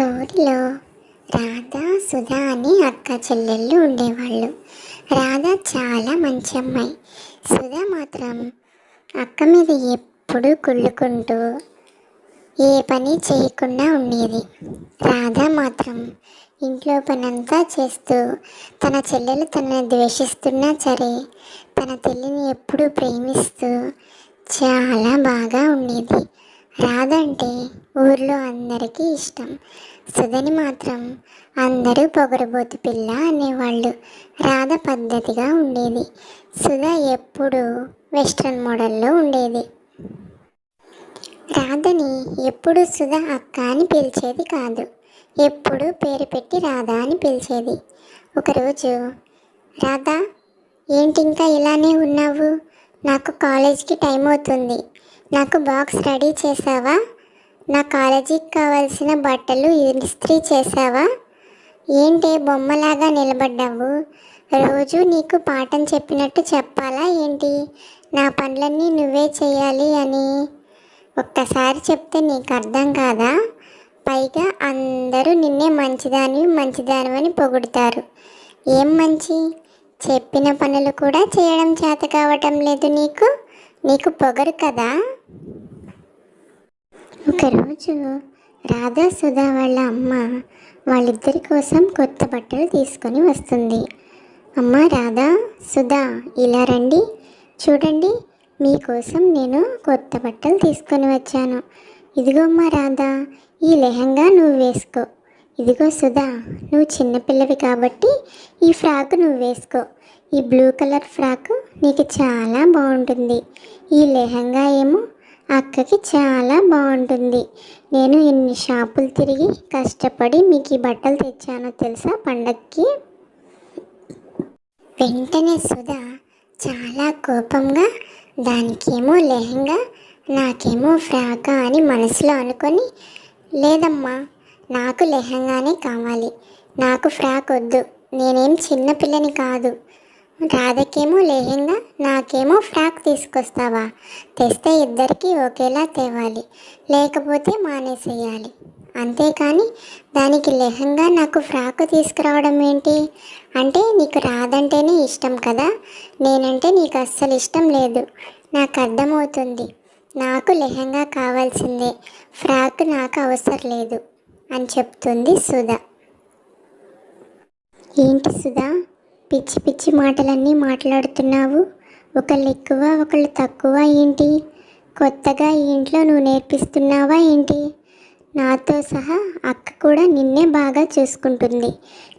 స్టోర్లో ఊరిలో రాధా సుధా అని అక్క చెల్లెళ్ళు ఉండేవాళ్ళు. రాధా చాలా మంచి అమ్మాయి. సుధా మాత్రం అక్క మీద ఎప్పుడూ కుళ్ళుకుంటూ ఏ పని చేయకుండా ఉండేది. రాధా మాత్రం ఇంట్లో పనంతా చేస్తూ తన చెల్లెలు తనని ద్వేషిస్తున్నా సరే తన తల్లిని ఎప్పుడూ ప్రేమిస్తూ చాలా బాగా ఉండేది. రాధ అంటే ఊర్లో అందరికీ ఇష్టం. సుధని మాత్రం అందరూ పొగరబోతు పిల్ల అనేవాళ్ళు. రాధ పద్ధతిగా ఉండేది. సుధ ఎప్పుడు వెస్ట్రన్ మోడల్లో ఉండేది. రాధని ఎప్పుడు సుధ అక్క అని పిలిచేది కాదు. ఎప్పుడు పేరు పెట్టి రాధా అని పిలిచేది. ఒకరోజు రాధా ఏంటి ఇంకా ఇలానే ఉన్నావు? నాకు కాలేజ్కి టైం అవుతుంది నాకు బాక్స్ రెడీ చేసావా? నా కాలేజీకి కావాల్సిన బట్టలు ఇస్త్రీ చేసావా ఏంటి బొమ్మలాగా నిలబడ్డావు? రోజు నీకు పాఠం చెప్పినట్టు చెప్పాలా ఏంటి? నా పనులన్నీ నువ్వే చేయాలి అని. ఒక్కసారి చెప్తే నీకు అర్థం కాదా? పైగా అందరూ నిన్నే మంచిదాని మంచిదానివని పొగుడుతారు. ఏం మంచి? చెప్పిన పనులు కూడా చేయడం చేత కావటం లేదు నీకు? నీకు పొగరు కదా? ఒకరోజు రాధా సుధా వాళ్ళ అమ్మ వాళ్ళిద్దరి కోసం కొత్త బట్టలు తీసుకొని వస్తుంది. అమ్మ రాధా సుధా ఇలా రండి. చూడండి మీకోసం నేను కొత్త బట్టలు తీసుకొని వచ్చాను. ఇదిగో అమ్మ రాధా ఈ లెహంగా నువ్వు వేసుకో. ఇదిగో సుధా నువ్వు చిన్నపిల్లవి కాబట్టి ఈ ఫ్రాక్ నువ్వు వేసుకో. ఈ బ్లూ కలర్ ఫ్రాక్ నీకు చాలా బాగుంటుంది. ఈ లెహంగా ఏమో అక్కకి చాలా బాగుంటుంది. నేను ఎన్ని షాపులు తిరిగి కష్టపడి మీకు ఈ బట్టలు తెచ్చానో తెలుసా పండక్కి? వెంటనే సుధా చాలా కోపంగా దానికేమో లెహంగా నాకేమో ఫ్రాకా అని మనసులో అనుకొని లేదమ్మా నాకు లెహంగానే కావాలి. నాకు ఫ్రాక్ వద్దు. నేనేం చిన్నపిల్లని కాదు. రాధకేమో లెహెంగా నాకేమో ఫ్రాక్ తీసుకొస్తావా? తెస్తే ఇద్దరికీ ఒకేలా తేవాలి లేకపోతే మానేసేయాలి. అంతేకాని దానికి లెహంగా నాకు ఫ్రాక్ తీసుకురావడం ఏంటి? అంటే నీకు రాదంటేనే ఇష్టం కదా? నేనంటే నీకు అస్సలు ఇష్టం లేదు. నాకు అర్థమవుతుంది. నాకు లెహంగా కావాల్సిందే. ఫ్రాక్ నాకు అవసరం లేదు. అని చెప్తుంది సుధా. ఏంటి సుధా? పిచ్చి పిచ్చి మాటలన్నీ మాట్లాడుతున్నావు? ఒకళ్ళు ఎక్కువ ఒకళ్ళు తక్కువ ఏంటి? కొత్తగా ఈ ఇంట్లో నువ్వు నేర్పిస్తున్నావా ఏంటి? నాతో సహా అక్క కూడా నిన్నే బాగా చూసుకుంటుంది.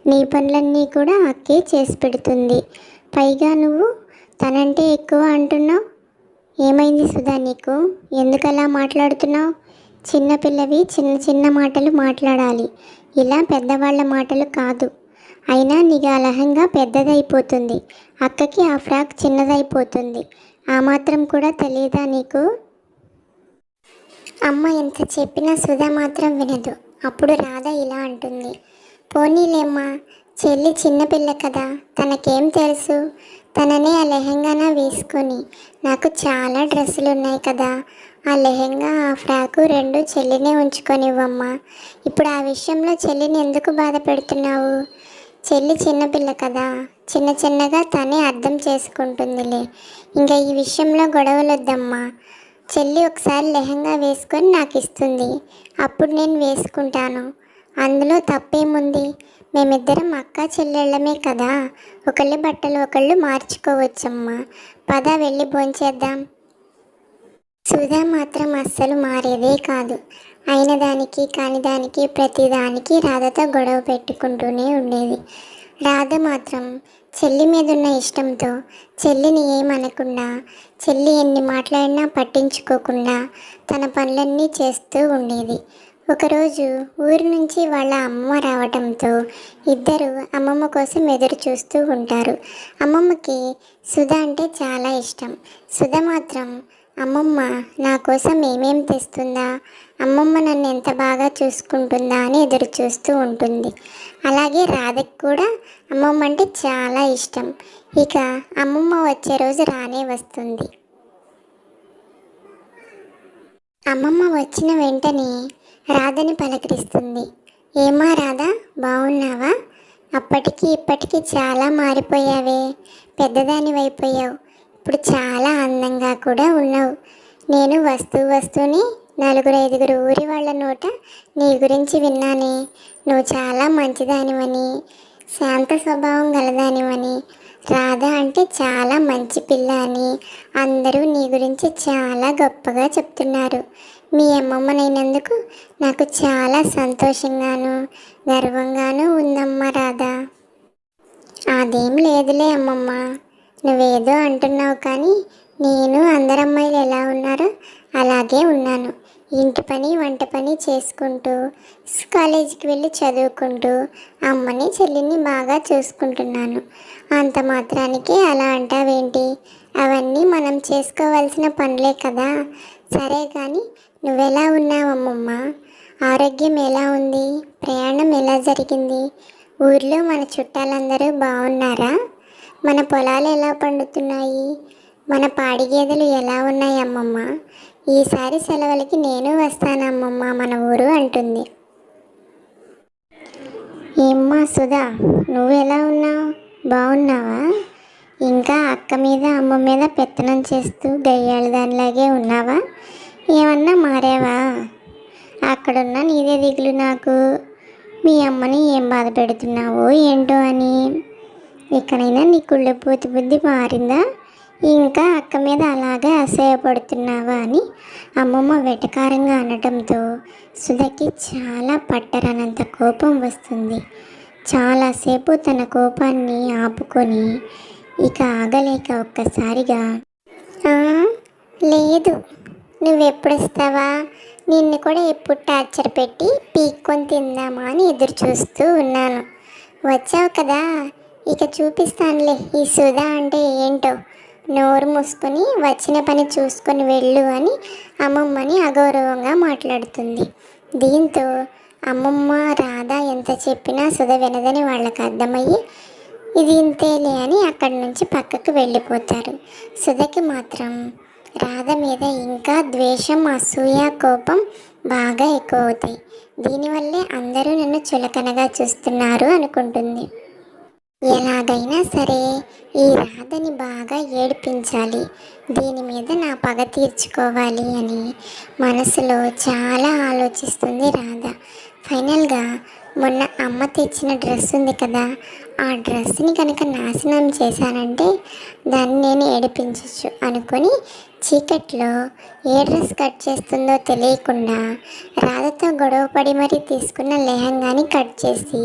నీ పనులన్నీ కూడా అక్కే చేసి పెడుతుంది. పైగా నువ్వు తనంటే ఎక్కువ అంటున్నావు. ఏమైంది సుధా నీకు? ఎందుకు అలా మాట్లాడుతున్నావు చిన్నపిల్లవి చిన్న చిన్న మాటలు మాట్లాడాలి. ఇలా పెద్దవాళ్ళ మాటలు కాదు. అయినా నిఘా లహంగా పెద్దదైపోతుంది. అక్కకి ఆ ఫ్రాక్ చిన్నదైపోతుంది. ఆ మాత్రం కూడా తెలియదా నీకు? అమ్మ ఎంత చెప్పినా సుధా మాత్రం వినదు. అప్పుడు రాధ ఇలా అంటుంది. పోనీలేమ్మా చెల్లి చిన్నపిల్ల కదా తనకేం తెలుసు? తననే ఆ లెహంగాన వేసుకొని నాకు చాలా డ్రెస్సులు ఉన్నాయి కదా ఆ లెహంగా ఆ ఫ్రాకు రెండు చెల్లినే ఉంచుకొనివ్వమ్మా. ఇప్పుడు ఆ విషయంలో చెల్లిని ఎందుకు బాధ పెడుతున్నావు చెల్లి చిన్నపిల్ల కదా. చిన్న చిన్నగా తనే అర్థం చేసుకుంటుందిలే. ఇంకా ఈ విషయంలో గొడవలు వద్దమ్మా చెల్లి ఒకసారి లెహంగా వేసుకొని నాకు ఇస్తుంది అప్పుడు నేను వేసుకుంటాను. అందులో తప్పేముంది? మేమిద్దరం అక్క చెల్లెళ్ళమే కదా. ఒకళ్ళు బట్టలు ఒకళ్ళు మార్చుకోవచ్చమ్మా. పద వెళ్ళి భోంచేద్దాం. సుధా మాత్రం అస్సలు మారేదే కాదు. అయిన దానికి కాని దానికి ప్రతిదానికి రాధతో గొడవ పెట్టుకుంటూనే ఉండేది. రాధ మాత్రం చెల్లి మీద ఉన్న ఇష్టంతో చెల్లిని ఏమనకుండా చెల్లి ఎన్ని మాట్లాడినా పట్టించుకోకుండా తన పనులన్నీ చేస్తూ ఉండేది. ఒకరోజు ఊరి నుంచి వాళ్ళ అమ్మ రావటంతో ఇద్దరు అమ్మమ్మ కోసం ఎదురు చూస్తూ ఉంటారు. అమ్మమ్మకి సుధ అంటే చాలా ఇష్టం. సుధ మాత్రం అమ్మమ్మ నా కోసం ఏమేం తెస్తుందా? అమ్మమ్మ నన్ను ఎంత బాగా చూసుకుంటుందా అని ఎదురు చూస్తూ ఉంటుంది. అలాగే రాధకి కూడా అమ్మమ్మ అంటే చాలా ఇష్టం. ఇక అమ్మమ్మ వచ్చే రోజు రానే వస్తుంది. అమ్మమ్మ వచ్చిన వెంటనే రాధని పలకరిస్తుంది. ఏమా రాధా బాగున్నావా అప్పటికి ఇప్పటికి చాలా మారిపోయావే. పెద్దదాని అయిపోయావు ఇప్పుడు చాలా అందంగా కూడా ఉన్నావు. నేను వస్తూ వస్తూనే నలుగురు ఐదుగురు ఊరి వాళ్ళ నోట నీ గురించి విన్నానే. నువ్వు చాలా మంచిదానివని శాంత స్వభావం గలదానివని రాధ అంటే చాలా మంచి పిల్ల అని అందరూ నీ గురించి చాలా గొప్పగా చెప్తున్నారు. మీ అమ్మమ్మనైనందుకు నాకు చాలా సంతోషంగాను గర్వంగాను ఉందమ్మా రాధా. అదేం లేదులే అమ్మమ్మ. నువ్వేదో అంటున్నావు కానీ నేను అందరు అమ్మాయిలు ఎలా ఉన్నారో అలాగే ఉన్నాను. ఇంటి పని వంట పని చేసుకుంటూ కాలేజీకి వెళ్ళి చదువుకుంటూ అమ్మని చెల్లిని బాగా చూసుకుంటున్నాను. అంత మాత్రానికి అలా అంటావేంటి? అవన్నీ మనం చేసుకోవాల్సిన పనులే కదా. సరే కానీ నువ్వెలా ఉన్నావమ్మమ్మ? ఆరోగ్యం ఎలా ఉంది? ప్రయాణం ఎలా జరిగింది? ఊర్లో మన చుట్టాలందరూ బాగున్నారా? మన పొలాలు ఎలా పండుతున్నాయి? మన పాడి గేదెలు ఎలా ఉన్నాయి అమ్మమ్మ? ఈసారి సెలవులకి నేను వస్తానమ్మమ్మ మన ఊరు అంటుంది. ఏమ్మా సుధా నువ్వు ఎలా ఉన్నావు? బాగున్నావా? ఇంకా అక్క మీద అమ్మ మీద పెత్తనం చేస్తూ గయ్యాళ దానిలాగే ఉన్నావా? ఏమన్నా మారావా? అక్కడున్న నీదే దిగులు నాకు. మీ అమ్మని ఏం బాధ పెడుతున్నావు ఏంటో అని. ఎక్కడైనా నీ కుళ్ళపోతి బుద్ధి మారిందా? ఇంకా అక్క మీద అలాగే అసహ్యపడుతున్నావా అని అమ్మమ్మ వెటకారంగా అనడంతో సుధకి చాలా పట్టరనంత కోపం వస్తుంది. చాలాసేపు తన కోపాన్ని ఆపుకొని ఇక ఆగలేక ఒక్కసారిగా లేదు. నువ్వెప్పుడు వస్తావా నిన్ను కూడా ఎప్పుడు టార్చర్ పెట్టి పీక్కొని తిందామా? అని ఎదురు చూస్తూ ఉన్నాను. వచ్చావు కదా. ఇక చూపిస్తానులే ఈ సుధా అంటే ఏంటో. నోరు మూసుకొని వచ్చిన పని చూసుకొని వెళ్ళు అని అమ్మమ్మని అగౌరవంగా మాట్లాడుతుంది. దీంతో అమ్మమ్మ రాధ ఎంత చెప్పినా సుధ వినదని వాళ్ళకి అర్థమయ్యి ఇది ఇంతేలే అని అక్కడి నుంచి పక్కకు వెళ్ళిపోతారు. సుధకి మాత్రం రాధ మీద ఇంకా ద్వేషం అసూయ కోపం బాగా ఎక్కువ అవుతాయి. దీనివల్లే అందరూ నన్ను చులకనగా చూస్తున్నారు అనుకుంటుంది. ఎలాగైనా సరే ఈ రాధని బాగా ఏడిపించాలి. దీని మీద నా పగ తీర్చుకోవాలి అని మనసులో చాలా ఆలోచిస్తుంది రాధ. ఫైనల్గా మొన్న అమ్మ తెచ్చిన డ్రెస్ ఉంది కదా ఆ డ్రెస్ని కనుక నాశనం చేశానంటే దాన్ని నేను ఏడిపించవచ్చు అనుకొని చీకట్లో ఏ డ్రెస్ కట్ చేస్తుందో తెలియకుండా రాధతో గొడవపడి మరీ తీసుకున్న లెహంగాని కట్ చేసి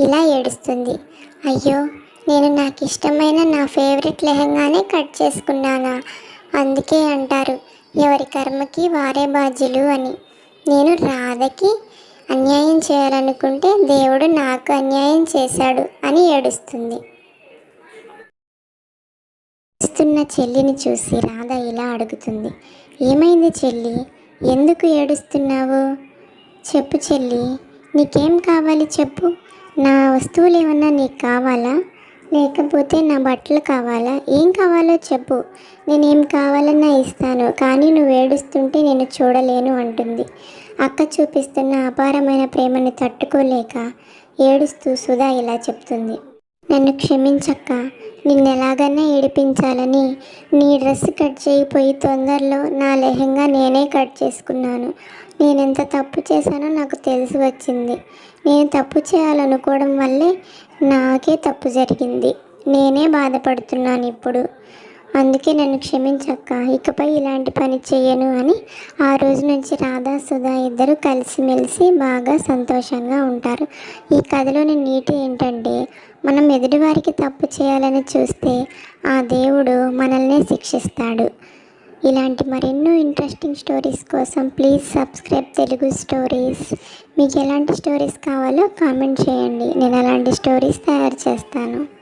ఇలా ఏడుస్తుంది. అయ్యో నేను నాకు ఇష్టమైన నా ఫేవరెట్ లెహంగానే కట్ చేసుకున్నానా? అందుకే అంటారు ఎవరి కర్మకి వారే బాధ్యులు అని. నేను రాధకి అన్యాయం చేయాలనుకుంటే దేవుడు నాకు అన్యాయం చేశాడు అని ఏడుస్తుంది. ఏడుస్తున్న చెల్లిని చూసి రాధ ఇలా అడుగుతుంది ఏమైంది చెల్లి? ఎందుకు ఏడుస్తున్నావు? చెప్పు చెల్లి నీకేం కావాలి చెప్పు. నా వస్తువులు ఏమన్నా నీకు కావాలా? లేకపోతే నా బట్టలు కావాలా? ఏం కావాలో చెప్పు. నేనేం కావాలన్నా ఇస్తాను. కానీ నువ్వు ఏడుస్తుంటే నేను చూడలేను అంటుంది. అక్క చూపిస్తున్న అపారమైన ప్రేమను తట్టుకోలేక ఏడుస్తూ సుధా ఇలా చెప్తుంది. నన్ను క్షమించక్క. నిన్న ఎలాగైనా ఏడిపించాలని నీ డ్రెస్ కట్ చేయిపోయి తొందరలో నా లెహంగా నేనే కట్ చేసుకున్నాను. నేను ఎంత తప్పు చేశానో నాకు తెలిసి వచ్చింది. నేను తప్పు చేయాలనుకోవడం వల్లే నాకే తప్పు జరిగింది. నేనే బాధపడుతున్నాను ఇప్పుడు. అందుకే నన్ను క్షమించక్క. ఇకపై ఇలాంటి పని చేయను అని ఆ రోజు నుంచి రాధా సుధా ఇద్దరు కలిసిమెలిసి బాగా సంతోషంగా ఉంటారు. ఈ కథలోని నీతి ఏంటంటే మనం ఎదుటివారికి తప్పు చేయాలని చూస్తే ఆ దేవుడు మనల్ని శిక్షిస్తాడు. ఇలాంటి మరెన్నో ఇంట్రెస్టింగ్ స్టోరీస్ కోసం ప్లీజ్ సబ్స్క్రైబ్ తెలుగు స్టోరీస్ మీకు ఎలాంటి స్టోరీస్ కావాలో కామెంట్ చేయండి. నేను అలాంటి స్టోరీస్ తయారు చేస్తాను.